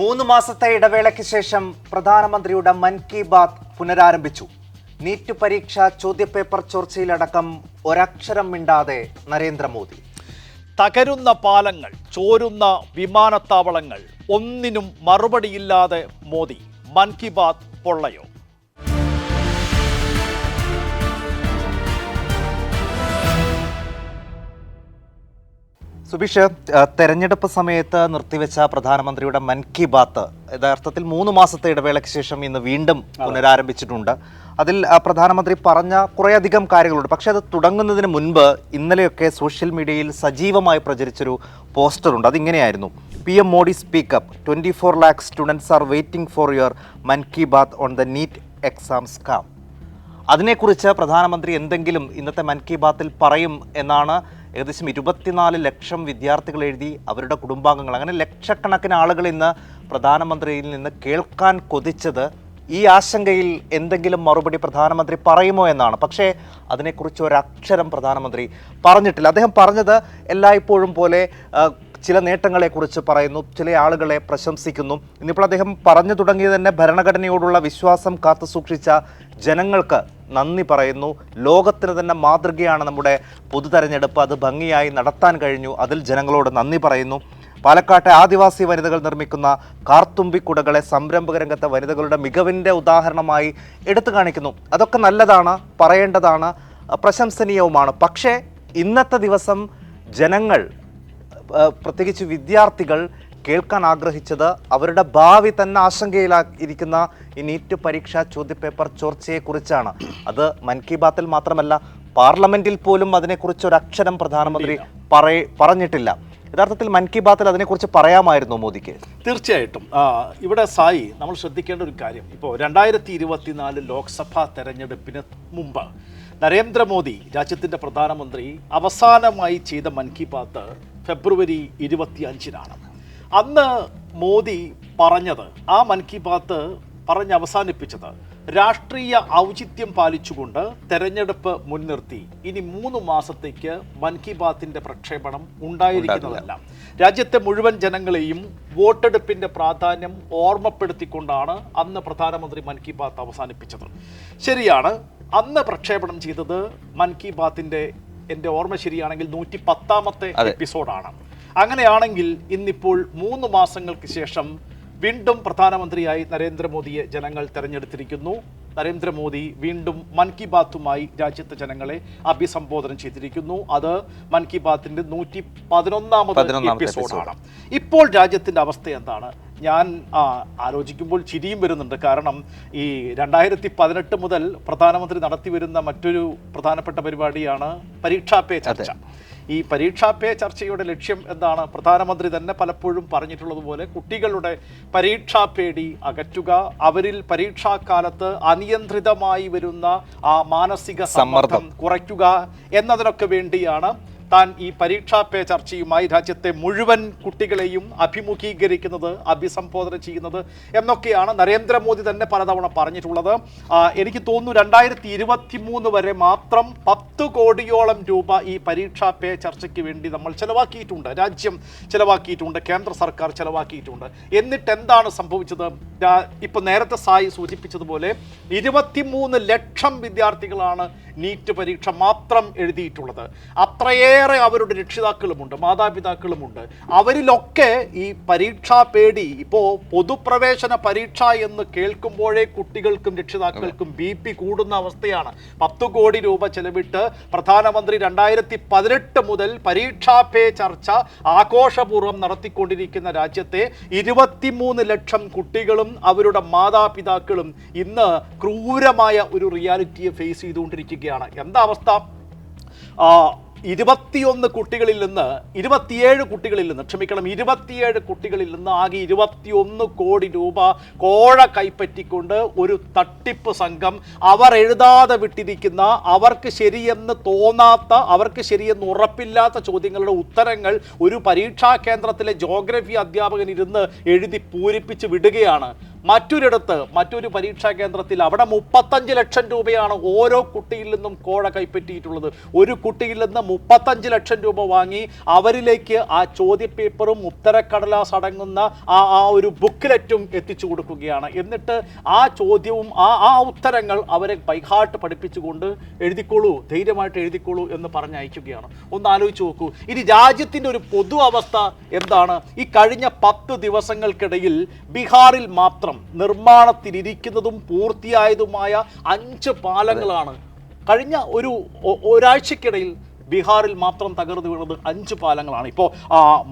മൂന്ന് മാസത്തെ ഇടവേളയ്ക്ക് ശേഷം പ്രധാനമന്ത്രിയുടെ മൻ കി ബാത് പുനരാരംഭിച്ചു. നീറ്റ് പരീക്ഷ ചോദ്യപേപ്പർ ചോർച്ചയിലടക്കം ഒരക്ഷരം മിണ്ടാതെ നരേന്ദ്രമോദി. തകരുന്ന പാലങ്ങൾ ചോരുന്ന വിമാനത്താവളങ്ങൾ ഒന്നിനും മറുപടിയില്ലാതെ മോദി. മൻ കി ബാത് പൊള്ളയോ? സുബീഷ് തെരഞ്ഞെടുപ്പ് സമയത്ത് നിർത്തിവെച്ച പ്രധാനമന്ത്രിയുടെ മൻ കി ബാത്ത് യഥാർത്ഥത്തിൽ മൂന്ന് മാസത്തെ ഇടവേളയ്ക്ക് ശേഷം ഇന്ന് വീണ്ടും പുനരാരംഭിച്ചിട്ടുണ്ട്. അതിൽ പ്രധാനമന്ത്രി പറഞ്ഞ കുറേയധികം കാര്യങ്ങളുണ്ട്. പക്ഷേ അത് തുടങ്ങുന്നതിന് മുൻപ് ഇന്നലെയൊക്കെ സോഷ്യൽ മീഡിയയിൽ സജീവമായി പ്രചരിച്ചൊരു പോസ്റ്ററുണ്ട്. അതിങ്ങനെയായിരുന്നു. P. M. Modi speak up twenty four lakh students are waiting for your Mann Ki Baat on the NEET exam scam. അതിനെക്കുറിച്ച് പ്രധാനമന്ത്രി എന്തെങ്കിലും ഇന്നത്തെ മൻ കി ബാത്തിൽ പറയും എന്നാണ് ഏകദേശം ഇരുപത്തിനാല് ലക്ഷം വിദ്യാർത്ഥികൾ എഴുതി അവരുടെ കുടുംബാംഗങ്ങൾ അങ്ങനെ ലക്ഷക്കണക്കിന് ആളുകൾ ഇന്ന് പ്രധാനമന്ത്രിയിൽ നിന്ന് കേൾക്കാൻ കൊതിച്ചത്. ഈ ആശങ്കയിൽ എന്തെങ്കിലും മറുപടി പ്രധാനമന്ത്രി പറയുമോ എന്നാണ്. പക്ഷേ അതിനെക്കുറിച്ച് ഒരക്ഷരം പ്രധാനമന്ത്രി പറഞ്ഞിട്ടില്ല. അദ്ദേഹം പറഞ്ഞത് എല്ലായ്പ്പോഴും പോലെ ചില നേട്ടങ്ങളെക്കുറിച്ച് പറയുന്നു ചില ആളുകളെ പ്രശംസിക്കുന്നു. ഇന്നിപ്പോൾ അദ്ദേഹം പറഞ്ഞു തുടങ്ങിയത് തന്നെ ഭരണഘടനയോടുള്ള വിശ്വാസം കാത്തു സൂക്ഷിച്ച ജനങ്ങൾക്ക് നന്ദി പറയുന്നു. ലോകത്തിന് തന്നെ മാതൃകയാണ് നമ്മുടെ പൊതു തെരഞ്ഞെടുപ്പ് അത് ഭംഗിയായി നടത്താൻ കഴിഞ്ഞു. അതിൽ ജനങ്ങളോട് നന്ദി പറയുന്നു. പാലക്കാട്ടെ ആദിവാസി വനിതകൾ നിർമ്മിക്കുന്ന കാർത്തുമ്പിക്കുടകളെ സംരംഭക രംഗത്തെ വനിതകളുടെ മികവിന്റെ ഉദാഹരണമായി എടുത്തു കാണിക്കുന്നു. അതൊക്കെ നല്ലതാണ് പറയേണ്ടതാണ് പ്രശംസനീയവുമാണ്. പക്ഷേ ഇന്നത്തെ ദിവസം ജനങ്ങൾ പ്രത്യേകിച്ച് വിദ്യാർത്ഥികൾ കേൾക്കാൻ ആഗ്രഹിച്ചത് അവരുടെ ഭാവി തന്നെ ആശങ്കയിലാ ഇരിക്കുന്ന ഈ നീറ്റ് പരീക്ഷ ചോദ്യപേപ്പർ ചോർച്ചയെക്കുറിച്ചാണ്. അത് മൻ കി ബാത്തിൽ മാത്രമല്ല പാർലമെന്റിൽ പോലും അതിനെക്കുറിച്ച് ഒരു അക്ഷരം പ്രധാനമന്ത്രി പറയ പറഞ്ഞിട്ടില്ല. യഥാർത്ഥത്തിൽ മൻ കി ബാത്തിൽ അതിനെക്കുറിച്ച് പറയാമായിരുന്നു മോദിക്ക്. തീർച്ചയായിട്ടും. ഇവിടെ സായി നമ്മൾ ശ്രദ്ധിക്കേണ്ട ഒരു കാര്യം. ഇപ്പോൾ രണ്ടായിരത്തി ഇരുപത്തിനാല് ലോക്സഭാ തെരഞ്ഞെടുപ്പിന് മുമ്പ് നരേന്ദ്രമോദി രാജ്യത്തിന്റെ പ്രധാനമന്ത്രി അവസാനമായി ചെയ്ത മൻ കി ബാത്ത് ഫെബ്രുവരി ഇരുപത്തി അഞ്ചിനാണ് അന്ന് മോദി പറഞ്ഞത് ആ മൻ കി ബാത്ത് പറഞ്ഞ് അവസാനിപ്പിച്ചത് രാഷ്ട്രീയ ഔചിത്യം പാലിച്ചുകൊണ്ട് തെരഞ്ഞെടുപ്പ് മുൻനിർത്തി. ഇനി മൂന്ന് മാസത്തേക്ക് മൻ കി ബാത്തിന്റെ പ്രക്ഷേപണം ഉണ്ടായിരിക്കുന്നതല്ല. രാജ്യത്തെ മുഴുവൻ ജനങ്ങളെയും വോട്ടെടുപ്പിന്റെ പ്രാധാന്യം ഓർമ്മപ്പെടുത്തിക്കൊണ്ടാണ് അന്ന് പ്രധാനമന്ത്രി മൻ കി ബാത്ത് അവസാനിപ്പിച്ചത്. ശരിയാണ് അന്ന് പ്രക്ഷേപണം ചെയ്തത് മൻ കി ബാത്തിന്റെ എന്റെ ഓർമ്മ ശരിയാണെങ്കിൽ നൂറ്റി പത്താമത്തെ എപ്പിസോഡാണ്. അങ്ങനെയാണെങ്കിൽ ഇന്നിപ്പോൾ മൂന്ന് മാസങ്ങൾക്ക് ശേഷം വീണ്ടും പ്രധാനമന്ത്രിയായി നരേന്ദ്രമോദിയെ ജനങ്ങൾ തെരഞ്ഞെടുത്തിരിക്കുന്നു. നരേന്ദ്രമോദി വീണ്ടും മൻ കി ബാത്തുമായി രാജ്യത്തെ ജനങ്ങളെ അഭിസംബോധന ചെയ്തിരിക്കുന്നു. അത് മൻ കി ബാത്തിന്റെ നൂറ്റി പതിനൊന്നാമത് എപ്പിസോഡാണ് ഇപ്പോൾ രാജ്യത്തിന്റെ അവസ്ഥ എന്താണ്? ഞാൻ ആലോചിക്കുമ്പോൾ ചിരിയും വരുന്നുണ്ട്. കാരണം ഈ രണ്ടായിരത്തി പതിനെട്ട് മുതൽ പ്രധാനമന്ത്രി നടത്തി വരുന്ന മറ്റൊരു പ്രധാനപ്പെട്ട പരിപാടിയാണ് പരീക്ഷാ പേ ചർച്ച. ഈ പരീക്ഷാ പേ ചർച്ചയുടെ ലക്ഷ്യം എന്താണ്? പ്രധാനമന്ത്രി തന്നെ പലപ്പോഴും പറഞ്ഞിട്ടുള്ളതുപോലെ കുട്ടികളുടെ പരീക്ഷാ പേടി അകറ്റുക അവരിൽ പരീക്ഷാക്കാലത്ത് അനിയന്ത്രിതമായി വരുന്ന ആ മാനസിക സമ്മർദ്ദം. കുറയ്ക്കുക എന്നതിനൊക്കെ വേണ്ടിയാണ് താൻ ഈ പരീക്ഷാ പേ ചർച്ചയുമായി രാജ്യത്തെ മുഴുവൻ കുട്ടികളെയും അഭിമുഖീകരിക്കുന്നത് അഭിസംബോധന ചെയ്യുന്നത് എന്നൊക്കെയാണ് നരേന്ദ്രമോദി തന്നെ പലതവണ പറഞ്ഞിട്ടുള്ളത്. എനിക്ക് തോന്നുന്നു രണ്ടായിരത്തി ഇരുപത്തി മൂന്ന് വരെ മാത്രം പത്ത് കോടിയോളം രൂപ ഈ പരീക്ഷാ പേ ചർച്ചയ്ക്ക് വേണ്ടി നമ്മൾ ചെലവാക്കിയിട്ടുണ്ട്. രാജ്യം ചെലവാക്കിയിട്ടുണ്ട് കേന്ദ്ര സർക്കാർ ചെലവാക്കിയിട്ടുണ്ട്. എന്നിട്ട് എന്താണ് സംഭവിച്ചത്? ഇപ്പോൾ നേരത്തെ സായി സൂചിപ്പിച്ചതുപോലെ ഇരുപത്തിമൂന്ന് ലക്ഷം വിദ്യാർത്ഥികളാണ് നീറ്റ് പരീക്ഷ മാത്രം എഴുതിയിട്ടുള്ളത്. അത്രയേറെ അവരുടെ രക്ഷിതാക്കളുമുണ്ട് മാതാപിതാക്കളുമുണ്ട്. അവരിലൊക്കെ ഈ പരീക്ഷാ പേടി ഇപ്പോൾ പൊതുപ്രവേശന പരീക്ഷ എന്ന് കേൾക്കുമ്പോഴേ കുട്ടികൾക്കും രക്ഷിതാക്കൾക്കും ബി പി കൂടുന്ന അവസ്ഥയാണ്. പത്തു കോടി രൂപ ചെലവിട്ട് പ്രധാനമന്ത്രി രണ്ടായിരത്തി പതിനെട്ട് മുതൽ പരീക്ഷാ പേ ചർച്ച ആഘോഷപൂർവം നടത്തിക്കൊണ്ടിരിക്കുന്ന രാജ്യത്തെ ഇരുപത്തിമൂന്ന് ലക്ഷം കുട്ടികളും അവരുടെ മാതാപിതാക്കളും ഇന്ന് ക്രൂരമായ ഒരു റിയാലിറ്റിയെ ഫേസ് ചെയ്തുകൊണ്ടിരിക്കുകയാണ്. എന്താ അവസ്ഥ? ഇരുപത്തിയൊന്ന് കുട്ടികളിൽ നിന്ന് ഇരുപത്തിയേഴ് കുട്ടികളിൽ നിന്ന് ക്ഷമിക്കണം ഇരുപത്തിയേഴ് കുട്ടികളിൽ നിന്ന് ആകെ ഇരുപത്തിയൊന്ന് കോടി രൂപ കോഴ കൈപ്പറ്റിക്കൊണ്ട് ഒരു തട്ടിപ്പ് സംഘം അവർ എഴുതാതെ വിട്ടിരിക്കുന്ന അവർക്ക് ശരിയെന്ന് തോന്നാത്ത അവർക്ക് ശരിയെന്ന് ഉറപ്പില്ലാത്ത ചോദ്യങ്ങളുടെ ഉത്തരങ്ങൾ ഒരു പരീക്ഷാ കേന്ദ്രത്തിലെ ജോഗ്രഫി അധ്യാപകൻ ഇരുന്ന് എഴുതി പൂരിപ്പിച്ച് വിടുകയാണ്. മറ്റൊരിടത്ത് മറ്റൊരു പരീക്ഷാ കേന്ദ്രത്തിൽ അവിടെ മുപ്പത്തഞ്ച് ലക്ഷം രൂപയാണ് ഓരോ കുട്ടിയിൽ നിന്നും കോഴ കൈപ്പറ്റിയിട്ടുള്ളത്. ഒരു കുട്ടിയിൽ നിന്ന് മുപ്പത്തഞ്ച് ലക്ഷം രൂപ വാങ്ങി അവരിലേക്ക് ആ ചോദ്യപേപ്പറും ഉത്തരക്കടലാസ് അടങ്ങുന്ന ആ ആ ഒരു ബുക്കിലെറ്റും എത്തിച്ചു കൊടുക്കുകയാണ്. എന്നിട്ട് ആ ചോദ്യവും ആ ആ ഉത്തരങ്ങൾ അവരെ ബൈഹാർട്ട് പഠിപ്പിച്ചുകൊണ്ട് എഴുതിക്കോളൂ ധൈര്യമായിട്ട് എഴുതിക്കോളൂ എന്ന് പറഞ്ഞയക്കുകയാണ് ഒന്ന് ആലോചിച്ച് നോക്കൂ. ഇനി രാജ്യത്തിന്റെ ഒരു പൊതു അവസ്ഥ എന്താണ്? ഈ കഴിഞ്ഞ പത്ത് ദിവസങ്ങൾക്കിടയിൽ ബീഹാറിൽ മാത്രം നിർമ്മാണത്തിലിരിക്കുന്നതും പൂർത്തിയായതുമായ അഞ്ച് പാലങ്ങളാണ്. കഴിഞ്ഞ ഒരു ഒരാഴ്ചക്കിടയിൽ ബീഹാറിൽ മാത്രം തകർന്നു വീണത് അഞ്ച് പാലങ്ങളാണ്. ഇപ്പോൾ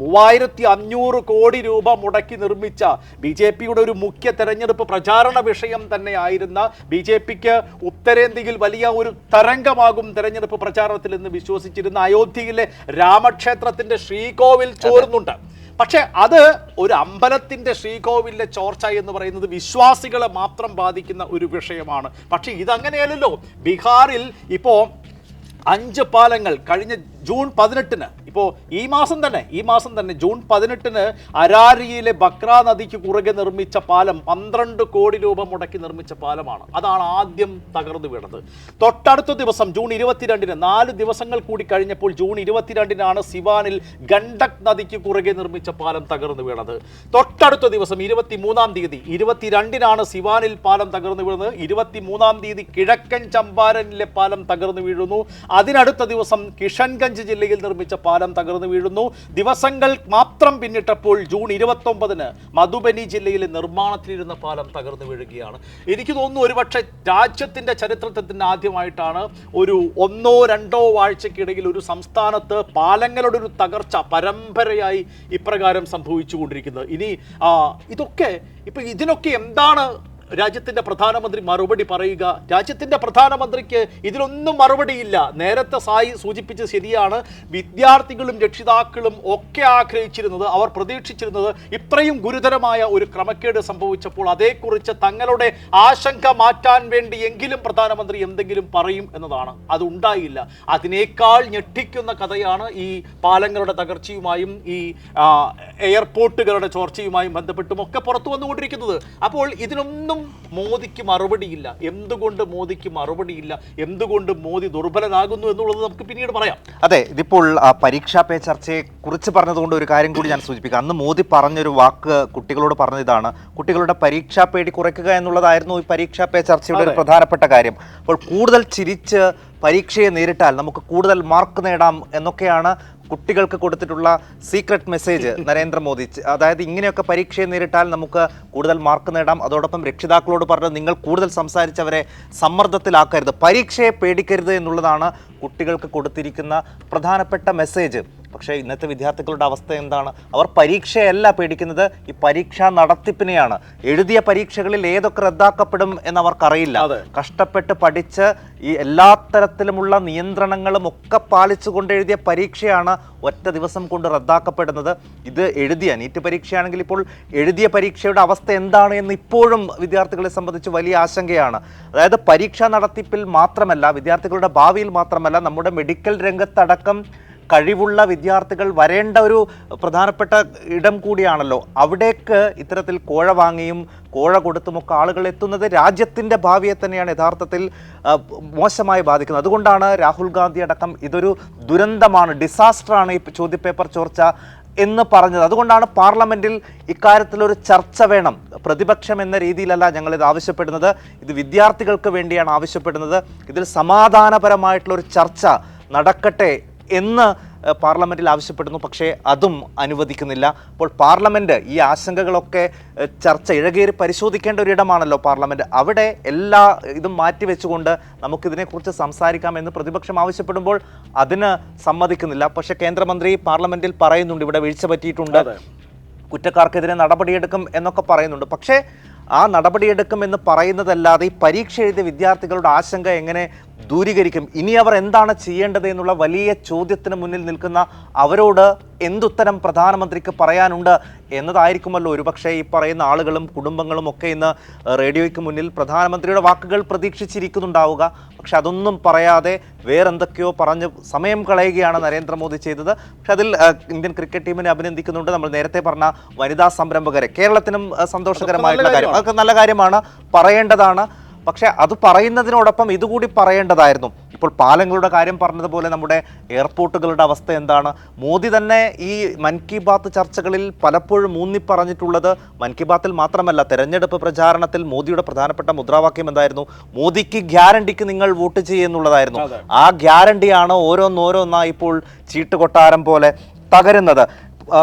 മൂവായിരത്തി അഞ്ഞൂറ് കോടി രൂപ മുടക്കി നിർമ്മിച്ച ബി ജെ പിയുടെ ഒരു മുഖ്യ തെരഞ്ഞെടുപ്പ് പ്രചാരണ വിഷയം തന്നെയായിരുന്ന ബി ജെ പിക്ക് ഉത്തരേന്ത്യയിൽ വലിയ ഒരു തരംഗമാകും തെരഞ്ഞെടുപ്പ് പ്രചാരണത്തിൽ എന്ന് വിശ്വസിച്ചിരുന്ന അയോധ്യയിലെ രാമക്ഷേത്രത്തിന്റെ ശ്രീകോവിൽ ചോരുന്നുണ്ട്. പക്ഷേ അത് ഒരു അമ്പലത്തിന്റെ ശ്രീകോവിലിലെ ചോർച്ച എന്ന് പറയുന്നത് വിശ്വാസികളെ മാത്രം ബാധിക്കുന്ന ഒരു വിഷയമാണ്. പക്ഷേ ഇതങ്ങനെയല്ലല്ലോ. ബീഹാറിൽ ഇപ്പോൾ അഞ്ച് പാലങ്ങൾ കഴിഞ്ഞ ജൂൺ പതിനെട്ടിന് ഇപ്പോൾ ഈ മാസം തന്നെ ഈ മാസം തന്നെ ജൂൺ പതിനെട്ടിന് അരാരിയിലെ ബക്ര നദിക്ക് കുറുകെ നിർമ്മിച്ച പാലം പന്ത്രണ്ട് കോടി രൂപ മുടക്കി നിർമ്മിച്ച പാലമാണ്. അതാണ് ആദ്യം തകർന്നു വീണത്. തൊട്ടടുത്ത ദിവസം ജൂൺ ഇരുപത്തിരണ്ടിന് നാല് ദിവസങ്ങൾ കൂടി കഴിഞ്ഞപ്പോൾ ജൂൺ ഇരുപത്തിരണ്ടിനാണ് സിവാനിൽ ഗണ്ഡക് നദിക്ക് കുറുകെ നിർമ്മിച്ച പാലം തകർന്നു വീണത്. തൊട്ടടുത്ത ദിവസം ഇരുപത്തി മൂന്നാം തീയതി ഇരുപത്തിരണ്ടിനാണ് സിവാനിൽ പാലം തകർന്നു വീണത്. ഇരുപത്തി മൂന്നാം തീയതി കിഴക്കൻ ചമ്പാരനിലെ പാലം തകർന്നു വീഴുന്നു. അതിനടുത്ത ദിവസം കിഷൻഗഞ്ച് ജില്ലയിൽ നിർമ്മിച്ച പാലം തകർന്നു വീഴുന്നു. ദിവസങ്ങൾ മാത്രം പിന്നിട്ടപ്പോൾ ജൂൺ ഇരുപത്തൊമ്പതിന് മധുബനി ജില്ലയിലെ നിർമ്മാണത്തിലിരുന്ന പാലം തകർന്നു വീഴുകയാണ്. എനിക്ക് തോന്നുന്നു ഒരുപക്ഷെ രാജ്യത്തിന്റെ ചരിത്രത്തിൽ ആദ്യമായിട്ടാണ് ഒരു ഒന്നോ രണ്ടോ ആഴ്ചക്കിടയിൽ ഒരു സംസ്ഥാനത്ത് പാലങ്ങളുടെ ഒരു തകർച്ച പരമ്പരയായി ഇപ്രകാരം സംഭവിച്ചുകൊണ്ടിരിക്കുന്നത്. ഇനി ഇതൊക്കെ ഇപ്പൊ ഇതിനൊക്കെ എന്താണ് രാജ്യത്തിന്റെ പ്രധാനമന്ത്രി മറുപടി പറയുക. രാജ്യത്തിന്റെ പ്രധാനമന്ത്രിക്ക് ഇതിലൊന്നും മറുപടിയില്ല. നേരത്തെ സായി സൂചിപ്പിച്ച് ശരിയാണ്. വിദ്യാർത്ഥികളും രക്ഷിതാക്കളും ഒക്കെ ആഗ്രഹിച്ചിരുന്നത് അവർ പ്രതീക്ഷിച്ചിരുന്നത് ഇത്രയും ഗുരുതരമായ ഒരു ക്രമക്കേട് സംഭവിച്ചപ്പോൾ അതേക്കുറിച്ച് തങ്ങളുടെ ആശങ്ക മാറ്റാൻ വേണ്ടി എങ്കിലും പ്രധാനമന്ത്രി എന്തെങ്കിലും പറയും എന്നതാണ്. അത് ഉണ്ടായില്ല. അതിനേക്കാൾ ഞെട്ടിക്കുന്ന കഥയാണ് ഈ പാലങ്ങളുടെ തകർച്ചയുമായും ഈ എയർപോർട്ടുകളുടെ ചോർച്ചയുമായും ബന്ധപ്പെട്ടും ഒക്കെ പുറത്തു വന്നുകൊണ്ടിരിക്കുന്നത്. അപ്പോൾ ഇതിനൊന്നും മോദിക്ക് മറുപടിയില്ല? എന്തുകൊണ്ട് മോദിക്ക് മറുപടിയില്ല? എന്തുകൊണ്ട് മോദി ദുർബലനാകുന്നു എന്നുള്ളത് നമുക്ക് പിന്നീട് പറയാം. അതെ ഇതിപ്പോൾ ആ, പരീക്ഷാ പേ ചർച്ചയെ കുറിച്ച് പറഞ്ഞതുകൊണ്ട് ഒരു കാര്യം കൂടി ഞാൻ സൂചിപ്പിക്കാം. അന്ന് മോദി പറഞ്ഞൊരു വാക്ക് കുട്ടികളോട് പറഞ്ഞ ഇതാണ് കുട്ടികളുടെ പരീക്ഷാ പേടി കുറയ്ക്കുക എന്നുള്ളതായിരുന്നു ഈ പരീക്ഷാ പേ ചർച്ചയുടെ ഒരു പ്രധാനപ്പെട്ട കാര്യം. അപ്പോൾ കൂടുതൽ ചിരിച്ച് പരീക്ഷയെ നേരിട്ടാൽ നമുക്ക് കൂടുതൽ മാർക്ക് നേടാം എന്നൊക്കെയാണ് കുട്ടികൾക്ക് കൊടുത്തിട്ടുള്ള സീക്രട്ട് മെസ്സേജ് നരേന്ദ്രമോദി. അതായത് ഇങ്ങനെയൊക്കെ പരീക്ഷയെ നേരിട്ടാൽ നമുക്ക് കൂടുതൽ മാർക്ക് നേടാം. അതോടൊപ്പം രക്ഷിതാക്കളോട് പറഞ്ഞ് നിങ്ങൾ കൂടുതൽ സംസാരിച്ചവരെ സമ്മർദ്ദത്തിലാക്കരുത്. പരീക്ഷയെ പേടിക്കരുത് എന്നുള്ളതാണ് കുട്ടികൾക്ക് കൊടുത്തിരിക്കുന്ന പ്രധാനപ്പെട്ട മെസ്സേജ് പക്ഷേ ഇന്നത്തെ വിദ്യാർത്ഥികളുടെ അവസ്ഥ എന്താണ്? അവർ പരീക്ഷയല്ല പേടിക്കുന്നത് ഈ പരീക്ഷാ നടത്തിപ്പിനെയാണ്. എഴുതിയ പരീക്ഷകളിൽ ഏതൊക്കെ റദ്ദാക്കപ്പെടും എന്ന് അവർക്കറിയില്ല കഷ്ടപ്പെട്ട് പഠിച്ച് ഈ എല്ലാ തരത്തിലുമുള്ള നിയന്ത്രണങ്ങളും ഒക്കെ പാലിച്ചുകൊണ്ട് എഴുതിയ പരീക്ഷയാണ് ഒറ്റ ദിവസം കൊണ്ട് റദ്ദാക്കപ്പെടുന്നത്. ഇത് എഴുതിയ നീറ്റ് പരീക്ഷയാണെങ്കിൽ ഇപ്പോൾ എഴുതിയ പരീക്ഷയുടെ അവസ്ഥ എന്താണ് എന്ന് ഇപ്പോഴും വിദ്യാർത്ഥികളെ സംബന്ധിച്ച് വലിയ ആശങ്കയാണ്. അതായത് പരീക്ഷാ നടത്തിപ്പിൽ മാത്രമല്ല വിദ്യാർത്ഥികളുടെ ഭാവിയിൽ മാത്രമല്ല നമ്മുടെ മെഡിക്കൽ രംഗത്തടക്കം കഴിവുള്ള വിദ്യാർത്ഥികൾ വരേണ്ട ഒരു പ്രധാനപ്പെട്ട ഇടം കൂടിയാണല്ലോ. അവിടേക്ക് ഇത്തരത്തിൽ കോഴ വാങ്ങിയും കോഴ കൊടുത്തുമൊക്കെ ആളുകൾ എത്തുന്നത് രാജ്യത്തിന്റെ ഭാവിയെ തന്നെയാണ് യഥാർത്ഥത്തിൽ മോശമായി ബാധിക്കുന്നത്. അതുകൊണ്ടാണ് രാഹുൽ ഗാന്ധി അടക്കം ഇതൊരു ദുരന്തമാണ് ഡിസാസ്റ്ററാണ് ഈ ചോദ്യപേപ്പർ ചോർച്ച എന്ന് പറഞ്ഞത്. അതുകൊണ്ടാണ് പാർലമെന്റിൽ ഇക്കാര്യത്തിലൊരു ചർച്ച വേണം. പ്രതിപക്ഷം എന്ന രീതിയിലല്ല ഞങ്ങളിത് ആവശ്യപ്പെടുന്നത്. ഇത് വിദ്യാർത്ഥികൾക്ക് വേണ്ടിയാണ് ആവശ്യപ്പെടുന്നത്. ഇതിൽ സമാധാനപരമായിട്ടുള്ളൊരു ചർച്ച നടക്കട്ടെ എന്ന് പാർലമെന്റിൽ പാർലമെന്റിൽ ആവശ്യപ്പെടുന്നു. പക്ഷേ അതും അനുവദിക്കുന്നില്ല. അപ്പോൾ പാർലമെന്റ് ഈ ആശങ്കകളൊക്കെ ചർച്ച ഇഴകേറി പരിശോധിക്കേണ്ട ഒരു ഇടമാണല്ലോ പാർലമെന്റ്. അവിടെ എല്ലാ ഇതും മാറ്റിവെച്ചുകൊണ്ട് നമുക്കിതിനെക്കുറിച്ച് സംസാരിക്കാമെന്ന് പ്രതിപക്ഷം ആവശ്യപ്പെടുമ്പോൾ അതിന് സമ്മതിക്കുന്നില്ല. പക്ഷേ കേന്ദ്രമന്ത്രി പാർലമെന്റിൽ പറയുന്നുണ്ട് ഇവിടെ വീഴ്ച പറ്റിയിട്ടുണ്ട്. കുറ്റക്കാർക്കെതിരെ നടപടിയെടുക്കും എന്നൊക്കെ പറയുന്നുണ്ട്. പക്ഷേ ആ നടപടിയെടുക്കും എന്ന് പറയുന്നതല്ലാതെ ഈ പരീക്ഷ എഴുതിയ വിദ്യാർത്ഥികളുടെ ആശങ്ക എങ്ങനെ ദൂരീകരിക്കും. ഇനി അവർ എന്താണ് ചെയ്യേണ്ടത് എന്നുള്ള വലിയ ചോദ്യത്തിന് മുന്നിൽ നിൽക്കുന്ന അവരോട് എന്തുത്തരം പ്രധാനമന്ത്രിക്ക് പറയാനുണ്ട് എന്നതായിരിക്കുമല്ലോ ഒരുപക്ഷെ ഈ പറയുന്ന ആളുകളും കുടുംബങ്ങളും ഒക്കെ ഇന്ന് റേഡിയോയ്ക്ക് മുന്നിൽ പ്രധാനമന്ത്രിയുടെ വാക്കുകൾ പ്രതീക്ഷിച്ചിരിക്കുന്നുണ്ടാവുക. പക്ഷെ അതൊന്നും പറയാതെ വേറെന്തൊക്കെയോ പറഞ്ഞ് സമയം കളയുകയാണ് നരേന്ദ്രമോദി ചെയ്തത്. പക്ഷെ അതിൽ ഇന്ത്യൻ ക്രിക്കറ്റ് ടീമിനെ അഭിനന്ദിക്കുന്നുണ്ട്. നമ്മൾ നേരത്തെ പറഞ്ഞ വനിതാ സംരംഭകരെ. കേരളത്തിനും സന്തോഷകരമായിട്ടുള്ള കാര്യം. അതൊക്കെ നല്ല കാര്യമാണ്. പറയേണ്ടതാണ്. പക്ഷെ അത് പറയുന്നതിനോടൊപ്പം ഇതുകൂടി പറയേണ്ടതായിരുന്നു. ഇപ്പോൾ പാലങ്ങളുടെ കാര്യം പറഞ്ഞതുപോലെ നമ്മുടെ എയർപോർട്ടുകളുടെ അവസ്ഥ എന്താണ്? മോദി തന്നെ ഈ മൻ കി ബാത്ത് ചർച്ചകളിൽ പലപ്പോഴും ഊന്നി പറഞ്ഞിട്ടുള്ളത് മൻ കി ബാത്തിൽ മാത്രമല്ല തെരഞ്ഞെടുപ്പ് പ്രചാരണത്തിൽ മോദിയുടെ പ്രധാനപ്പെട്ട മുദ്രാവാക്യം എന്തായിരുന്നു? മോദിക്ക് ഗ്യാരണ്ടിക്ക് നിങ്ങൾ വോട്ട് ചെയ്യുന്നുള്ളതായിരുന്നു. ആ ഗ്യാരണ്ടിയാണ് ഓരോന്നോരോന്നായി ഇപ്പോൾ ചീട്ടുകൊട്ടാരം പോലെ തകരുന്നത്.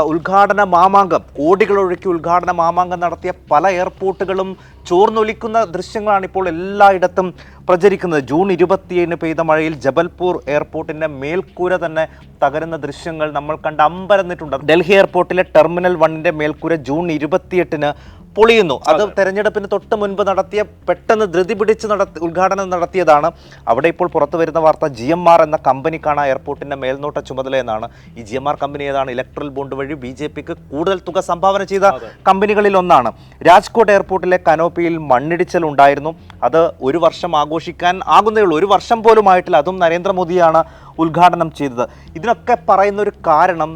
ഉദ്ഘാടന മാമാങ്കം കോടികളൊഴുക്കി ഉദ്ഘാടന മാമാങ്കം നടത്തിയ പല എയർപോർട്ടുകളും ചോർന്നൊലിക്കുന്ന ദൃശ്യങ്ങളാണ് ഇപ്പോൾ എല്ലായിടത്തും പ്രചരിക്കുന്നത്. ജൂൺ ഇരുപത്തിയേഴിന് പെയ്ത മഴയിൽ ജബൽപൂർ എയർപോർട്ടിന്റെ മേൽക്കൂര തന്നെ തകരുന്ന ദൃശ്യങ്ങൾ നമ്മൾ കണ്ട് അമ്പരന്നിട്ടുണ്ട്. ഡൽഹി എയർപോർട്ടിലെ ടെർമിനൽ വണ്ണിന്റെ മേൽക്കൂര ജൂൺ ഇരുപത്തിയെട്ടിന് പൊളിയുന്നു. അത് തെരഞ്ഞെടുപ്പിന് തൊട്ട് മുൻപ് നടത്തിയ പെട്ടെന്ന് ധൃതി പിടിച്ച് നടത്തി ഉദ്ഘാടനം നടത്തിയതാണ്. അവിടെ ഇപ്പോൾ പുറത്തു വരുന്ന വാർത്ത ജി എം ആർ എന്ന കമ്പനിക്കാണ് എയർപോർട്ടിന്റെ മേൽനോട്ട ചുമതല എന്നാണ്. ഈ ജി എം ആർ കമ്പനി ഏതാണ്? ഇലക്ട്രൽ ബോണ്ട് വഴി ബി ജെ പിക്ക് കൂടുതൽ തുക സംഭാവന ചെയ്ത കമ്പനികളിൽ ഒന്നാണ്. രാജ്കോട്ട് എയർപോർട്ടിലെ കനോപ്പിയിൽ മണ്ണിടിച്ചൽ ഉണ്ടായിരുന്നു. അത് ഒരു വർഷം ആഘോഷിക്കാൻ ആകുന്നേ ഉള്ളൂ. ഒരു വർഷം പോലും ആയിട്ടില്ല. അതും നരേന്ദ്രമോദിയാണ് ഉദ്ഘാടനം ചെയ്തത്. ഇതിനൊക്കെ പറയുന്ന ഒരു കാരണം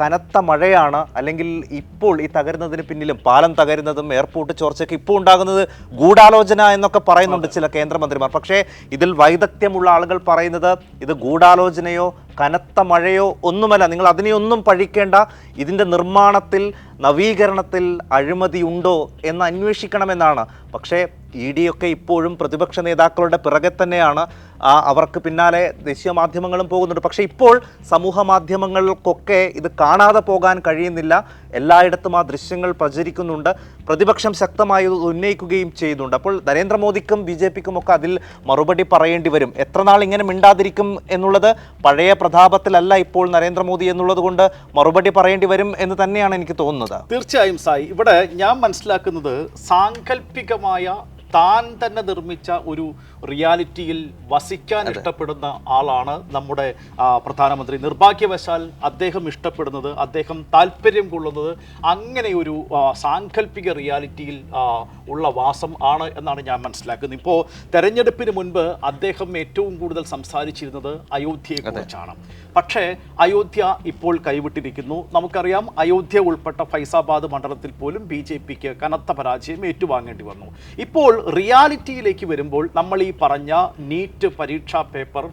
കനത്ത മഴയാണ്. അല്ലെങ്കിൽ ഇപ്പോൾ ഈ തകരുന്നതിന് പിന്നിലും പാലം തകരുന്നതും എയർപോർട്ട് ചോർച്ചയൊക്കെ ഇപ്പോൾ ഉണ്ടാകുന്നത് ഗൂഢാലോചന എന്നൊക്കെ പറയുന്നുണ്ട് ചില കേന്ദ്രമന്ത്രിമാർ. പക്ഷേ ഇതിൽ വൈദഗ്ധ്യമുള്ള ആളുകൾ പറയുന്നത് ഇത് ഗൂഢാലോചനയോ കനത്ത മഴയോ ഒന്നുമല്ല. നിങ്ങൾ അതിനെയൊന്നും പഴിക്കേണ്ട. ഇതിന്റെ നിർമ്മാണത്തിൽ നവീകരണത്തിൽ അഴിമതിയുണ്ടോ എന്ന് അന്വേഷിക്കണമെന്നാണ്. പക്ഷേ ഇ ഡിയൊക്കെ ഇപ്പോഴും പ്രതിപക്ഷ നേതാക്കളുടെ പിറകെ തന്നെയാണ്. അവർക്ക് പിന്നാലെ ദേശീയ മാധ്യമങ്ങളും പോകുന്നുണ്ട്. പക്ഷേ ഇപ്പോൾ സമൂഹ മാധ്യമങ്ങൾക്കൊക്കെ ഇത് കാണാതെ പോകാൻ കഴിയുന്നില്ല. എല്ലായിടത്തും ആ ദൃശ്യങ്ങൾ പ്രചരിക്കുന്നുണ്ട്. പ്രതിപക്ഷം ശക്തമായി ഉന്നയിക്കുകയും ചെയ്യുന്നുണ്ട്. അപ്പോൾ നരേന്ദ്രമോദിക്കും ബി ജെ പിക്കും ഒക്കെ അതിൽ മറുപടി പറയേണ്ടി വരും. എത്ര നാൾ ഇങ്ങനെ മിണ്ടാതിരിക്കും എന്നുള്ളത് പഴയ പ്രതാപത്തിലല്ല ഇപ്പോൾ നരേന്ദ്രമോദി എന്നുള്ളത് കൊണ്ട് മറുപടി പറയേണ്ടി വരും എന്ന് തന്നെയാണ് എനിക്ക് തോന്നുന്നത്. തീർച്ചയായും സായി. ഇവിടെ ഞാൻ മനസ്സിലാക്കുന്നത് സാങ്കല്പികമായ താൻ തന്നെ നിർമ്മിച്ച ഒരു റിയാലിറ്റിയിൽ വസിക്കാൻ ഇഷ്ടപ്പെടുന്ന ആളാണ് നമ്മുടെ പ്രധാനമന്ത്രി. നിർഭാഗ്യവശാൽ അദ്ദേഹം ഇഷ്ടപ്പെടുന്നത് അദ്ദേഹം താല്പര്യം കൊള്ളുന്നത് അങ്ങനെ ഒരു സാങ്കല്പിക റിയാലിറ്റിയിൽ ഉള്ള വാസം ആണ് എന്നാണ് ഞാൻ മനസ്സിലാക്കുന്നത്. ഇപ്പോൾ തെരഞ്ഞെടുപ്പിന് മുൻപ് അദ്ദേഹം ഏറ്റവും കൂടുതൽ സംസാരിച്ചിരുന്നത് അയോധ്യയെക്കുറിച്ചാണ്. പക്ഷേ അയോധ്യ ഇപ്പോൾ കൈവിട്ടിരിക്കുന്നു. നമുക്കറിയാം അയോധ്യ ഉൾപ്പെട്ട ഫൈസാബാദ് മണ്ഡലത്തിൽ പോലും ബി ജെ പിക്ക് കനത്ത പരാജയം ഏറ്റുവാങ്ങേണ്ടി വന്നു. ഇപ്പോൾ റിയാലിറ്റിയിലേക്ക് വരുമ്പോൾ നമ്മൾ ഈ പറഞ്ഞ നീറ്റ് പരീക്ഷാ പേപ്പർ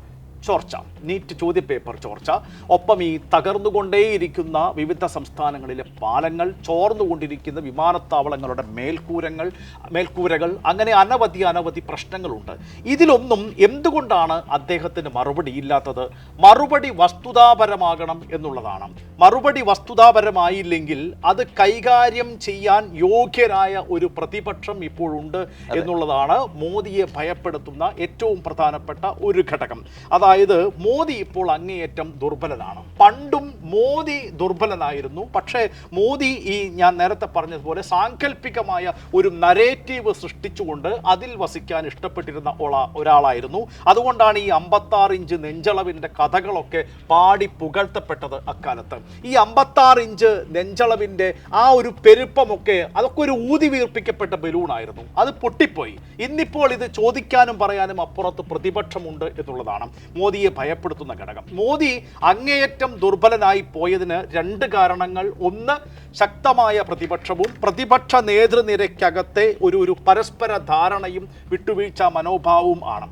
ചോർച്ച നീറ്റ് ചോദ്യപേപ്പർ ചോർച്ച. ഒപ്പം ഈ തകർന്നുകൊണ്ടേയിരിക്കുന്ന വിവിധ സംസ്ഥാനങ്ങളിലെ പാലങ്ങൾ ചോർന്നുകൊണ്ടിരിക്കുന്ന വിമാനത്താവളങ്ങളുടെ മേൽക്കൂരങ്ങൾ മേൽക്കൂരകൾ അങ്ങനെ അനവധി അനവധി പ്രശ്നങ്ങളുണ്ട്. ഇതിലൊന്നും എന്തുകൊണ്ടാണ് അദ്ദേഹത്തിന് മറുപടി ഇല്ലാത്തത്? മറുപടി വസ്തുതാപരമാകണം എന്നുള്ളതാണ്. മറുപടി വസ്തുതാപരമായില്ലെങ്കിൽ അത് കൈകാര്യം ചെയ്യാൻ യോഗ്യരായ ഒരു പ്രതിപക്ഷം ഇപ്പോഴുണ്ട് എന്നുള്ളതാണ് മോദിയെ ഭയപ്പെടുത്തുന്ന ഏറ്റവും പ്രധാനപ്പെട്ട ഒരു ഘടകം. അതായത് മോദി ഇപ്പോൾ അങ്ങേയറ്റം ദുർബലനാണ്. പണ്ടും മോദി ദുർബലനായിരുന്നു. പക്ഷേ മോദി ഈ ഞാൻ നേരത്തെ പറഞ്ഞതുപോലെ സാങ്കല്പികമായ ഒരു നരേറ്റീവ് സൃഷ്ടിച്ചുകൊണ്ട് അതിൽ വസിക്കാൻ ഇഷ്ടപ്പെട്ടിരുന്ന ഒരാളായിരുന്നു. അതുകൊണ്ടാണ് ഈ അമ്പത്താറ് ഇഞ്ച് നെഞ്ചളവിന്റെ കഥകളൊക്കെ പാടി പുകഴ്ത്തപ്പെട്ടത് അക്കാലത്ത്. ഈ അമ്പത്താറ് ഇഞ്ച് നെഞ്ചളവിന്റെ ആ ഒരു പെരുപ്പമൊക്കെ അതൊക്കെ ഒരു ഊതി വീർപ്പിക്കപ്പെട്ട ബലൂണായിരുന്നു. അത് പൊട്ടിപ്പോയി. ഇന്നിപ്പോൾ ഇത് ചോദിക്കാനും പറയാനും അപ്പുറത്ത് പ്രതിപക്ഷമുണ്ട് എന്നുള്ളതാണ്. മോദിയെ ഭയപ്പെടുത്തുന്ന ഘടകം. മോദി അങ്ങേയറ്റം ദുർബലനായി പോയതിന് രണ്ട് കാരണങ്ങൾ. ഒന്ന് ശക്തമായ പ്രതിപക്ഷവും പ്രതിപക്ഷ നേതൃനിരക്കകത്തെ ഒരു ഒരു പരസ്പര ധാരണയും വിട്ടുവീഴ്ച മനോഭാവവും ആണ്.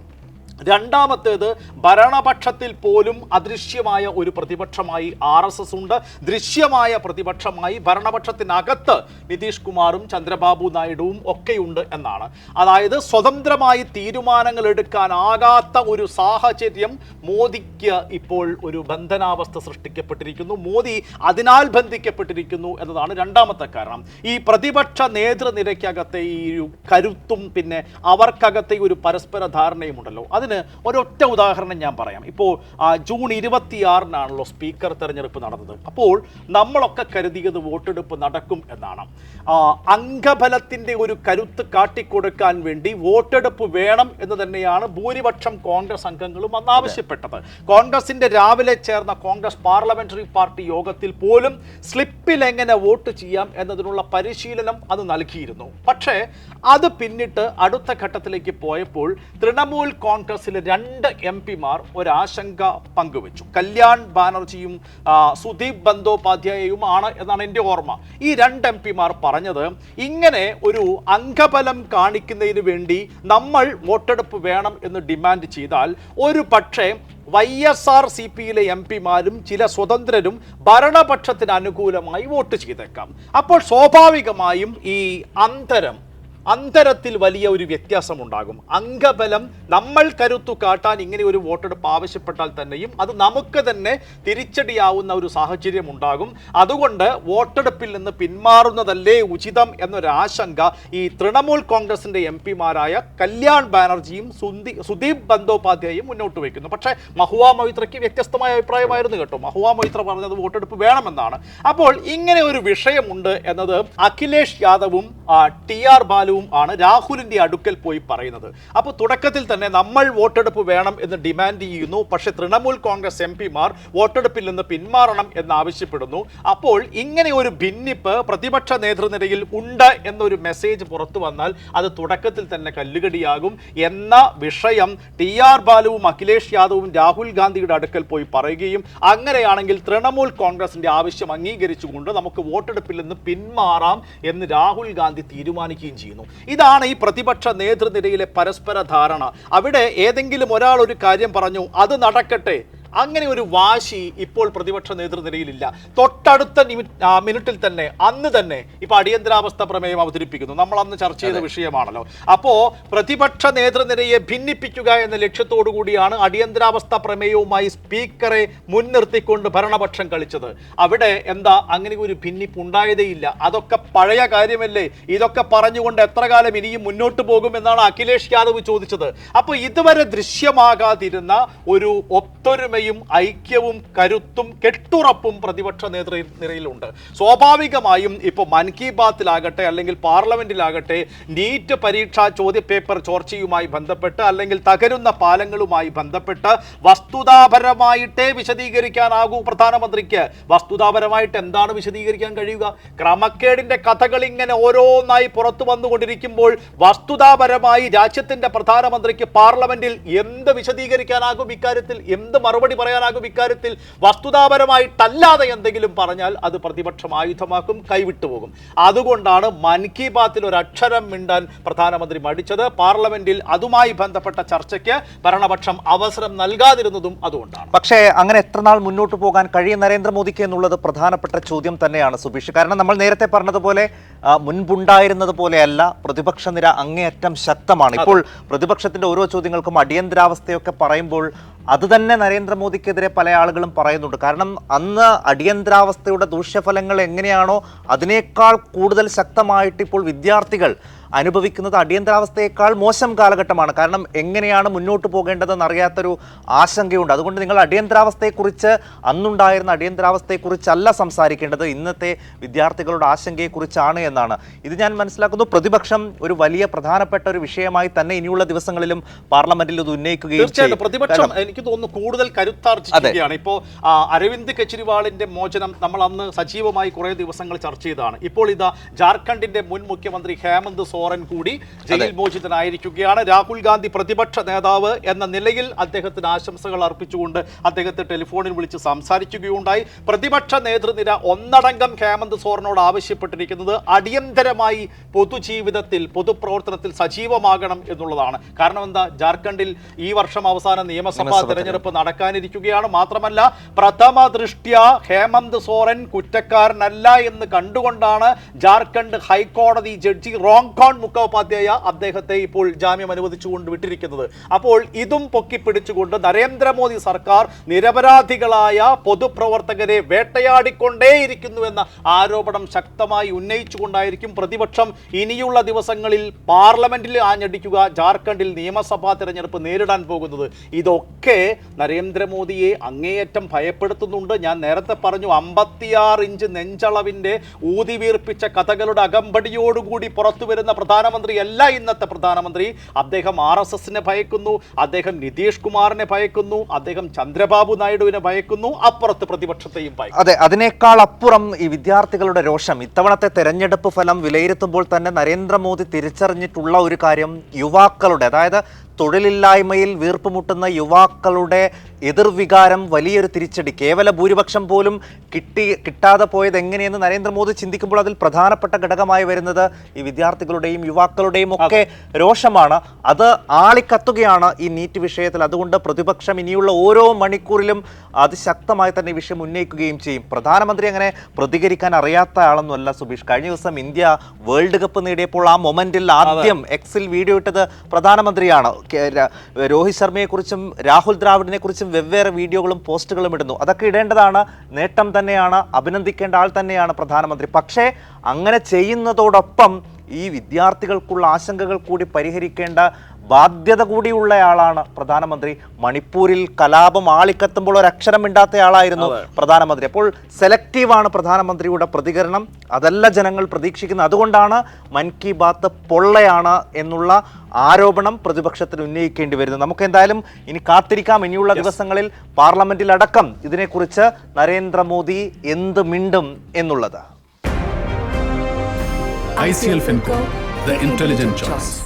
രണ്ടാമത്തേത് ഭരണപക്ഷത്തിൽ പോലും അദൃശ്യമായ ഒരു പ്രതിപക്ഷമായി ആർ എസ് എസ് ഉണ്ട്. ദൃശ്യമായ പ്രതിപക്ഷമായി ഭരണപക്ഷത്തിനകത്ത് നിതീഷ് കുമാറും ചന്ദ്രബാബു നായിഡുവും ഒക്കെയുണ്ട് എന്നാണ്. അതായത് സ്വതന്ത്രമായി തീരുമാനങ്ങൾ എടുക്കാനാകാത്ത ഒരു സാഹചര്യം മോദിക്ക് ഇപ്പോൾ ഒരു ബന്ധനാവസ്ഥ സൃഷ്ടിക്കപ്പെട്ടിരിക്കുന്നു. മോദി അതിനാൽ ബന്ധിക്കപ്പെട്ടിരിക്കുന്നു എന്നതാണ് രണ്ടാമത്തെ കാരണം. ഈ പ്രതിപക്ഷ നേതൃനിരയ്ക്കകത്തെ ഈ ഒരു കരുത്തും പിന്നെ അവർക്കകത്തെ ഒരു പരസ്പര ധാരണയും ഉണ്ടല്ലോ അതിന് അതിന് ഒരൊറ്റ ഉദാഹരണം ഞാൻ പറയാം. ഇപ്പോൾ ജൂൺ ഇരുപത്തിയാറിനാണല്ലോ സ്പീക്കർ തെരഞ്ഞെടുപ്പ് നടന്നത്. അപ്പോൾ നമ്മളൊക്കെ കരുതിയത് വോട്ടെടുപ്പ് നടക്കും എന്നാണ്. അംഗബലത്തിന്റെ ഒരു കരുത്ത് കാട്ടിക്കൊടുക്കാൻ വേണ്ടി വോട്ടെടുപ്പ് വേണം എന്ന് തന്നെയാണ് ഭൂരിപക്ഷം കോൺഗ്രസ് അംഗങ്ങളും അന്ന് ആവശ്യപ്പെട്ടത്. കോൺഗ്രസിന്റെ രാവിലെ ചേർന്ന കോൺഗ്രസ് പാർലമെന്ററി പാർട്ടി യോഗത്തിൽ പോലും സ്ലിപ്പിൽ എങ്ങനെ വോട്ട് ചെയ്യാം എന്നതിനുള്ള പരിശീലനം അത് നൽകിയിരുന്നു. പക്ഷേ അത് പിന്നിട്ട് അടുത്ത ഘട്ടത്തിലേക്ക് പോയപ്പോൾ തൃണമൂൽ കോൺഗ്രസിലെ രണ്ട് എം പിമാർ ഒരാശങ്ക പങ്കുവച്ചു. കല്യാൺ ബാനർജിയും സുദീപ് ബന്ദോപാധ്യായയും ആണ് എന്നാണ് എന്റെ ഓർമ്മ. ഈ രണ്ട് എം പിമാർ പറഞ്ഞത് ഇങ്ങനെ ഒരു അംഗബലം കാണിക്കുന്നതിന് വേണ്ടി നമ്മൾ വോട്ടെടുപ്പ് വേണം എന്ന് ഡിമാൻഡ് ചെയ്താൽ ഒരു പക്ഷേ വൈ എസ് ആർ സി പിയിലെ എം പിമാരും ചില സ്വതന്ത്രരും ഭരണപക്ഷത്തിന് അനുകൂലമായി വോട്ട് ചെയ്തേക്കാം. അപ്പോൾ സ്വാഭാവികമായും ഈ അന്തരം അന്തരത്തിൽ വലിയ ഒരു വ്യത്യാസമുണ്ടാകും. അംഗബലം നമ്മൾ കരുത്തു കാട്ടാൻ ഇങ്ങനെ ഒരു വോട്ടെടുപ്പ് ആവശ്യപ്പെട്ടാൽ തന്നെയും അത് നമുക്ക് തന്നെ തിരിച്ചടിയാവുന്ന ഒരു സാഹചര്യം ഉണ്ടാകും. അതുകൊണ്ട് വോട്ടെടുപ്പിൽ നിന്ന് പിന്മാറുന്നതല്ലേ ഉചിതം എന്നൊരാശങ്ക ഈ തൃണമൂൽ കോൺഗ്രസിന്റെ എം പിമാരായ കല്യാൺ ബാനർജിയും സുന്ദി സുദീപ് ബന്ദോപാധ്യായും മുന്നോട്ട് വയ്ക്കുന്നു. പക്ഷേ മഹുവ മൊയ്ത്രയ്ക്ക് വ്യത്യസ്തമായ അഭിപ്രായമായിരുന്നു കേട്ടോ. മഹുവ മൊയ്ത്ര പറഞ്ഞത് വോട്ടെടുപ്പ് വേണമെന്നാണ്. അപ്പോൾ ഇങ്ങനെ ഒരു വിഷയമുണ്ട് എന്നത് അഖിലേഷ് യാദവും ടി ആർ ബാലുവും ആണ് രാഹുലിന്റെ അടുക്കൽ പോയി പറയുന്നത്. അപ്പോൾ തുടക്കത്തിൽ തന്നെ നമ്മൾ വോട്ടെടുപ്പ് വേണം എന്ന് ഡിമാൻഡ് ചെയ്യുന്നു. പക്ഷേ തൃണമൂൽ കോൺഗ്രസ് എം പിമാർ വോട്ടെടുപ്പിൽ നിന്ന് പിന്മാറണം എന്നാവശ്യപ്പെടുന്നു. അപ്പോൾ ഇങ്ങനെ ഒരു ഭിന്നിപ്പ് പ്രതിപക്ഷ നേതൃനിരയിൽ ഉണ്ട് എന്നൊരു മെസ്സേജ് പുറത്തു വന്നാൽ അത് തുടക്കത്തിൽ തന്നെ കല്ലുകടിയാകും എന്ന വിഷയം ടി ആർ ബാലുവും അഖിലേഷ് യാദവും രാഹുൽ ഗാന്ധിയുടെ അടുക്കൽ പോയി പറയുകയും അങ്ങനെയാണെങ്കിൽ തൃണമൂൽ കോൺഗ്രസിന്റെ ആവശ്യം അംഗീകരിച്ചുകൊണ്ട് നമുക്ക് വോട്ടെടുപ്പിൽ നിന്ന് പിന്മാറാം എന്ന് രാഹുൽ ഗാന്ധി തീരുമാനിക്കുകയും ചെയ്യുന്നു. ഇതാണ് ഈ പ്രതിപക്ഷ നേതൃനിരയിലെ പരസ്പര ധാരണ. അവിടെ ഏതെങ്കിലും ഒരാൾ ഒരു കാര്യം പറഞ്ഞു അത് നടക്കട്ടെ. അങ്ങനെ ഒരു വാശി ഇപ്പോൾ പ്രതിപക്ഷ നേതൃനിരയിലില്ല. തൊട്ടടുത്ത മിനിറ്റിൽ തന്നെ അന്ന് തന്നെ ഇപ്പൊ അടിയന്തരാവസ്ഥ പ്രമേയം അവതരിപ്പിക്കുന്നു. നമ്മൾ അന്ന് ചർച്ച ചെയ്ത വിഷയമാണല്ലോ. അപ്പോ പ്രതിപക്ഷ നേതൃനിരയെ ഭിന്നിപ്പിക്കുക എന്ന ലക്ഷ്യത്തോടു കൂടിയാണ് അടിയന്തരാവസ്ഥ പ്രമേയവുമായി സ്പീക്കറെ മുൻനിർത്തിക്കൊണ്ട് ഭരണപക്ഷം കളിച്ചത്. അവിടെ എന്താ അങ്ങനെ ഒരു ഭിന്നിപ്പ് ഉണ്ടായതേയില്ല അതൊക്കെ പഴയ കാര്യമല്ലേ? ഇതൊക്കെ പറഞ്ഞുകൊണ്ട് എത്ര കാലം ഇനിയും മുന്നോട്ട് പോകും എന്നാണ് അഖിലേഷ് യാദവ് ചോദിച്ചത്. അപ്പോൾ ഇതുവരെ ദൃശ്യമാകാതിരുന്ന ഒരു ഒത്തൊരുമയും ഐക്യവും കരുത്തും കെട്ടുറപ്പും പ്രതിപക്ഷ നേതൃ നിരയിലുണ്ട്. സ്വാഭാവികമായും ഇപ്പോൾ മൻ കി ബാത്തിലാകട്ടെ അല്ലെങ്കിൽ പാർലമെന്റിലാകട്ടെ നീറ്റ് പരീക്ഷാ ചോദ്യപേപ്പർ ചോർച്ചയുമായി ബന്ധപ്പെട്ട് അല്ലെങ്കിൽ തകരുന്ന പാലങ്ങളുമായി ബന്ധപ്പെട്ട് വസ്തുതാപരമായിട്ടേ വിശദീകരിക്കാനാകൂ പ്രധാനമന്ത്രിക്ക്. വസ്തുതാപരമായിട്ട് എന്താണ് വിശദീകരിക്കാൻ കഴിയുക? ക്രമക്കേടിന്റെ കഥകൾ ഇങ്ങനെ ഓരോന്നായി പുറത്തു വന്നുകൊണ്ടിരിക്കുമ്പോൾ വസ്തുതാപരമായി രാജ്യത്തിന്റെ പ്രധാനമന്ത്രിക്ക് പാർലമെന്റിൽ എന്ത് വിശദീകരിക്കാനാകും ഇക്കാര്യത്തിൽ? എന്ത് മറുപടി പറയാനാകും ഇക്കാര്യത്തിൽ. വസ്തുതാപരമായിട്ടല്ലാതെ എന്തെങ്കിലും പറഞ്ഞാൽ അത് പ്രതിപക്ഷം ആയുധമാക്കും കൈവിട്ടു പോകും. അതുകൊണ്ടാണ് മൻ കി ബാത്തിൽ ഒരു അക്ഷരം മിണ്ടാൻ പ്രധാനമന്ത്രി മടിച്ചത്. പാർലമെന്റിൽ അതുമായി ബന്ധപ്പെട്ട ചർച്ചയ്ക്ക് ഭരണപക്ഷം അവസരം നൽകാതിരുന്നതും അതുകൊണ്ടാണ്. പക്ഷേ അങ്ങനെ എത്ര നാൾ മുന്നോട്ട് പോകാൻ കഴിയും നരേന്ദ്രമോദിക്ക് എന്നുള്ളത് പ്രധാനപ്പെട്ട ചോദ്യം തന്നെയാണ് സുബീഷ്. കാരണം നമ്മൾ നേരത്തെ പറഞ്ഞതുപോലെ മുൻപുണ്ടായിരുന്നത് പോലെയല്ല പ്രതിപക്ഷ നിര അങ്ങേയറ്റം ശക്തമാണ്. ഇപ്പോൾ പ്രതിപക്ഷത്തിന്റെ ഓരോ ചോദ്യങ്ങൾക്കും അടിയന്തരാവസ്ഥയൊക്കെ പറയുമ്പോൾ അത് തന്നെ നരേന്ദ്രമോദിക്കെതിരെ പല ആളുകളും പറയുന്നുണ്ട്. കാരണം അന്ന് അടിയന്തരാവസ്ഥയുടെ ദൂഷ്യഫലങ്ങൾ എങ്ങനെയാണോ അതിനേക്കാൾ കൂടുതൽ ശക്തമായിട്ട് ഇപ്പോൾ വിദ്യാർത്ഥികൾ അനുഭവിക്കുന്നത് അടിയന്തരാവസ്ഥയേക്കാൾ മോശം കാലഘട്ടമാണ്. കാരണം എങ്ങനെയാണ് മുന്നോട്ട് പോകേണ്ടതെന്ന് അറിയാത്തൊരു ആശങ്കയുണ്ട്. അതുകൊണ്ട് നിങ്ങൾ അടിയന്തരാവസ്ഥയെക്കുറിച്ച് അന്നുണ്ടായിരുന്ന അടിയന്തരാവസ്ഥയെക്കുറിച്ചല്ല സംസാരിക്കേണ്ടത്. ഇന്നത്തെ വിദ്യാർത്ഥികളുടെ ആശങ്കയെക്കുറിച്ചാണ് എന്നാണ്. ഇത് ഞാൻ മനസ്സിലാക്കുന്നു. പ്രതിപക്ഷം ഒരു വലിയ പ്രധാനപ്പെട്ട ഒരു വിഷയമായി തന്നെ ഇനിയുള്ള ദിവസങ്ങളിലും പാർലമെന്റിൽ ഇത് ഉന്നയിക്കുകയും തീർച്ചയായിട്ടും. പ്രതിപക്ഷം എനിക്ക് തോന്നുന്നു കൂടുതൽ കരുത്താർജിക്കുകയാണ്. ഇപ്പോൾ അരവിന്ദ് കെജ്രിവാളിന്റെ മോചനം നമ്മൾ അന്ന് സജീവമായി കുറേ ദിവസങ്ങൾ ചർച്ച ചെയ്തതാണ്. ഇപ്പോൾ ഇതാ ജാർഖണ്ഡിന്റെ മുൻ മുഖ്യമന്ത്രി ഹേമന്ത് സോറൻ കൂടി ജയിൽ മോചിതനായിരിക്കുകയാണ്. രാഹുൽ ഗാന്ധി പ്രതിപക്ഷ നേതാവ് എന്ന നിലയിൽ അദ്ദേഹത്തിന് ആശംസകൾ അർപ്പിച്ചുകൊണ്ട് അദ്ദേഹത്തെ ടെലിഫോണിൽ വിളിച്ച് സംസാരിക്കുകയുണ്ടായി. പ്രതിപക്ഷ നേതൃനിര ഒന്നടങ്കം ഹേമന്ത് സോറിനോട് ആവശ്യപ്പെട്ടിരിക്കുന്നത് അടിയന്തരമായി പൊതുജീവിതത്തിൽ പൊതുപ്രവർത്തനത്തിൽ സജീവമാകണം എന്നുള്ളതാണ്. കാരണം എന്താ? ജാർഖണ്ഡിൽ ഈ വർഷം അവസാന നിയമസഭാ നിയമസഭാ തെരഞ്ഞെടുപ്പ്. നടക്കാനിരിക്കുകയാണ്. മാത്രമല്ല പ്രഥമ ദൃഷ്ട്യ ഹേമന്ത് സോറൻ കുറ്റക്കാരനല്ല എന്ന് കണ്ടുകൊണ്ടാണ് ജാർഖണ്ഡ് ഹൈക്കോടതി ജഡ്ജി റോങ് കോൺ മുഖോപാധ്യായ അദ്ദേഹത്തെ ഇപ്പോൾ ജാമ്യം അനുവദിച്ചുകൊണ്ട് വിട്ടിരിക്കുന്നത്. അപ്പോൾ ഇതും പൊക്കിപ്പിടിച്ചുകൊണ്ട് നരേന്ദ്രമോദി സർക്കാർ നിരപരാധികളായ പൊതുപ്രവർത്തകരെ വേട്ടയാടിക്കൊണ്ടേയിരിക്കുന്നു എന്ന ആരോപണം ശക്തമായി ഉന്നയിച്ചുകൊണ്ടായിരിക്കും പ്രതിപക്ഷം ഇനിയുള്ള ദിവസങ്ങളിൽ പാർലമെന്റിൽ ആഞ്ഞടിക്കുക ജാർഖണ്ഡിൽ നിയമസഭാ തിരഞ്ഞെടുപ്പ് നേരിടാൻ പോകുന്നത്. ഇതൊക്കെ നരേന്ദ്രമോദിയെ അങ്ങേയറ്റം ഭയപ്പെടുത്തുന്നുണ്ട്. ഞാൻ നേരത്തെ പറഞ്ഞു അമ്പത്തിയാറ് ഇഞ്ച് നെഞ്ചളവിന്റെ ഊതിവീർപ്പിച്ച കഥകളുടെ അകമ്പടിയോടുകൂടി പുറത്തു വരുന്ന പ്രധാനമന്ത്രിയല്ല ഇന്നത്തെ പ്രധാനമന്ത്രി. അദ്ദേഹം ആർ എസ് എസിനെ ഭയക്കുന്നു അദ്ദേഹം നിതീഷ് കുമാറിനെ ഭയക്കുന്നു അദ്ദേഹം ചന്ദ്രബാബു നായിഡുവിനെ ഭയക്കുന്നു അപ്പുറത്ത് പ്രതിപക്ഷത്തെയും ഭയക്കും അതെ അതിനേക്കാൾ അപ്പുറം ഈ വിദ്യാർത്ഥികളുടെ രോഷം. ഇത്തവണത്തെ തെരഞ്ഞെടുപ്പ് ഫലം വിലയിരുത്തുമ്പോൾ തന്നെ നരേന്ദ്രമോദി തിരിച്ചറിഞ്ഞിട്ടുള്ള ഒരു കാര്യം യുവാക്കളുടെ അതായത് തൊഴിലില്ലായ്മയിൽ വീർപ്പുമുട്ടുന്ന യുവാക്കളുടെ എതിർവികാരം വലിയൊരു തിരിച്ചടി. കേവല ഭൂരിപക്ഷം പോലും കിട്ടി കിട്ടാതെ പോയത് എങ്ങനെയെന്ന് നരേന്ദ്രമോദി ചിന്തിക്കുമ്പോൾ അതിൽ പ്രധാനപ്പെട്ട ഘടകമായി വരുന്നത് ഈ വിദ്യാർത്ഥികളുടെയും യുവാക്കളുടെയും ഒക്കെ രോഷമാണ്. അത് ആളിക്കത്തുകയാണ് ഈ നീറ്റ് വിഷയത്തിൽ. അതുകൊണ്ട് പ്രതിപക്ഷം ഇനിയുള്ള ഓരോ മണിക്കൂറിലും അതിശക്തമായി തന്നെ ഈ വിഷയം ഉന്നയിക്കുകയും ചെയ്യും. പ്രധാനമന്ത്രി അങ്ങനെ പ്രതികരിക്കാൻ അറിയാത്ത ആളൊന്നുമല്ല സുബീഷ്. കഴിഞ്ഞ ദിവസം ഇന്ത്യ വേൾഡ് കപ്പ് നേടിയപ്പോൾ ആ മൊമെന്റിൽ ആദ്യം എക്സിൽ വീഡിയോ ഇട്ടത് പ്രധാനമന്ത്രിയാണ്. രോഹിത് ശർമ്മയെക്കുറിച്ചും രാഹുൽ ദ്രാവിഡിനെ കുറിച്ചും വെവ്വേറെ വീഡിയോകളും പോസ്റ്റുകളും ഇടുന്നു. അതൊക്കെ ഇടേണ്ടതാണ്. നേട്ടം തന്നെയാണ്. അഭിനന്ദിക്കേണ്ട ആൾ തന്നെയാണ് പ്രധാനമന്ത്രി. പക്ഷേ അങ്ങനെ ചെയ്യുന്നതോടൊപ്പം ഈ വിദ്യാർത്ഥികൾക്കുള്ള ആശങ്കകൾ കൂടി പരിഹരിക്കേണ്ട ബാധ്യത കൂടിയുള്ളയാളാണ് പ്രധാനമന്ത്രി. മണിപ്പൂരിൽ കലാപം ആളിക്കത്തുമ്പോൾ ഒരു അക്ഷരം മിണ്ടാത്ത ആളായിരുന്നു പ്രധാനമന്ത്രി. അപ്പോൾ സെലക്റ്റീവാണ് പ്രധാനമന്ത്രിയുടെ പ്രതികരണം. അതല്ല ജനങ്ങൾ പ്രതീക്ഷിക്കുന്നത്. അതുകൊണ്ടാണ് മൻ കി ബാത്ത് പൊള്ളയാണ് എന്നുള്ള ആരോപണം പ്രതിപക്ഷത്തിന് ഉന്നയിക്കേണ്ടി വരുന്നത്. നമുക്ക് എന്തായാലും ഇനി കാത്തിരിക്കാം. ഇനിയുള്ള ദിവസങ്ങളിൽ പാർലമെന്റിൽ അടക്കം ഇതിനെക്കുറിച്ച് നരേന്ദ്രമോദി എന്ത് മിണ്ടും എന്നുള്ളത്. ICL FinCo, the intelligent choice.